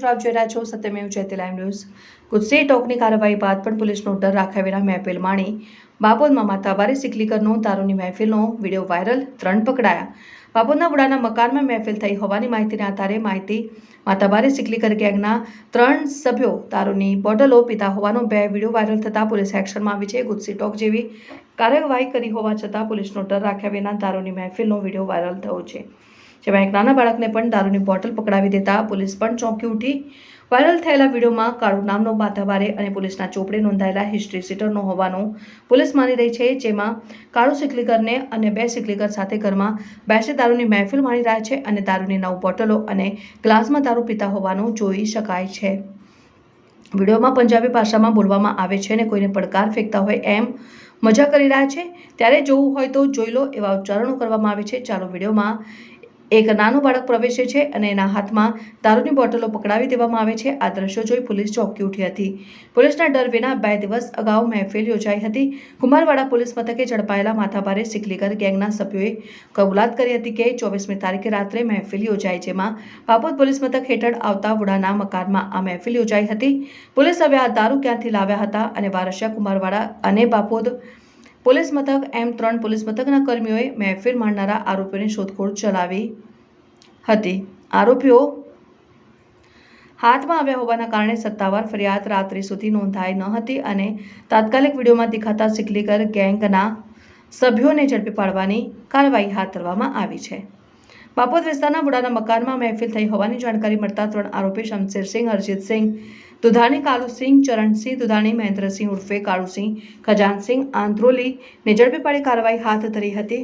મિત્રો આપ જોઈ રહ્યા છો, સત્યમેવ જયતે લાઈવ ન્યૂઝ. ગુસ્સે ટોકની કાર્યવાહી બાદ પણ પોલીસનો ડર રાખ્યા વિના મહેફિલ માણી. બાપોદમાં માતાબારી સિકલીકરનો તારોની મહેફિલનો વીડિયો વાયરલ, ત્રણ પકડાયા. બાબોદના બુડાના મકાનમાં મહેફિલ થઈ હોવાની માહિતીના આધારે માહિતી માતાબારી સિકલીકર ગેંગના ત્રણ સભ્યો તારોની બોટલો પીતા હોવાનો બે વીડિયો વાયરલ થતાં પોલીસ એક્શનમાં આવી છે. ગુસ્સી ટોક જેવી કાર્યવાહી કરી હોવા છતાં પોલીસનો ડર રાખ્યા વિના તારોની મહેફિલનો વીડિયો વાયરલ થયો છે. જેમાં એક નાના બાળકને પણ દારૂની બોટલ પકડાવી દેતા પોલીસ પણ ચોંકી ઉઠી. વાયરલ થયેલા વિડીયોમાં કાળુ નામનો માથાભારે અને પોલીસના ચોપડે નોંધાયેલા હિસ્ટ્રી સીટરનો હોવાનું પોલીસ માની રહી છે, જેમાં કાળુ સિકલીકરને અને બે સિકલીકર સાથે ઘરમાં બેસે દારૂની મહેફિલ માણી રહ્યા છે અને દારૂની નવ બોટલો અને ગ્લાસમાં દારૂ પીતા હોવાનું જોઈ શકાય છે. વિડીયોમાં પંજાબી ભાષામાં બોલવામાં આવે છે અને કોઈને પડકાર ફેંકતા હોય એમ મજા કરી રહ્યા છે. ત્યારે જોવું હોય તો જોઈ લો એવા ઉચ્ચારણો કરવામાં આવે છે. ચાલો વિડીયોમાં એક નાનું બાળક પ્રવેશે છે અને એના હાથમાં દારૂની બોટલો પકડાવી દેવામાં આવે છે. આ દ્રશ્યો જોઈ પોલીસ ચોંકી ઉઠી હતી. પોલીસના ડર વિના બે દિવસ અગાઉ મહેફિલ યોજાઈ હતી. કુમારવાડા પોલીસ મથકે ઝડપાયેલા માથાભારે સિકલીગર ગેંગના સભ્યોએ કબૂલાત કરી હતી કે ચોવીસમી તારીખે રાત્રે મહેફિલ યોજાઈ જેમાં બાપોદ પોલીસ મથક હેઠળ આવતા વુડાના મકાનમાં આ મહેફિલ યોજાઈ હતી. પોલીસ હવે આ દારૂ ક્યાંથી લાવ્યા હતા અને વારસિયા કુમારવાડા અને બાપોદ પોલીસ મથક એમ ત્રણ પોલીસ મથકના કર્મીઓએ મહેફિલ માણનારા આરોપીઓની શોધખોળ ચલાવી હતી. આરોપીઓ હાથમાં આવ્યા હોવાના કારણે સત્તાવાર ફરિયાદ રાત્રિ સુધી નોંધાઈ ન હતી અને તાત્કાલિક વિડીયોમાં દેખાતા સિકલીકર ગેંગના સભ્યોને ઝડપી પાડવાની કાર્યવાહી હાથ ધરવામાં આવી છે. બાપોદ વિસ્તારના બુડાના મકાનમાં મહેફિલ થઈ હોવાની જાણકારી મળતા ત્રણ આરોપી શમશેરસિંહ, હરજીતસિંહ દુધાણી કાલુસિંહ ચરણસિંહ દુધાણી મહેન્દ્રસિંહ ઉર્ફે કાળુસિંહ ખજાનસિંહ આંદ્રોલીને ઝડપી પાડી કાર્યવાહી હાથ ધરી હતી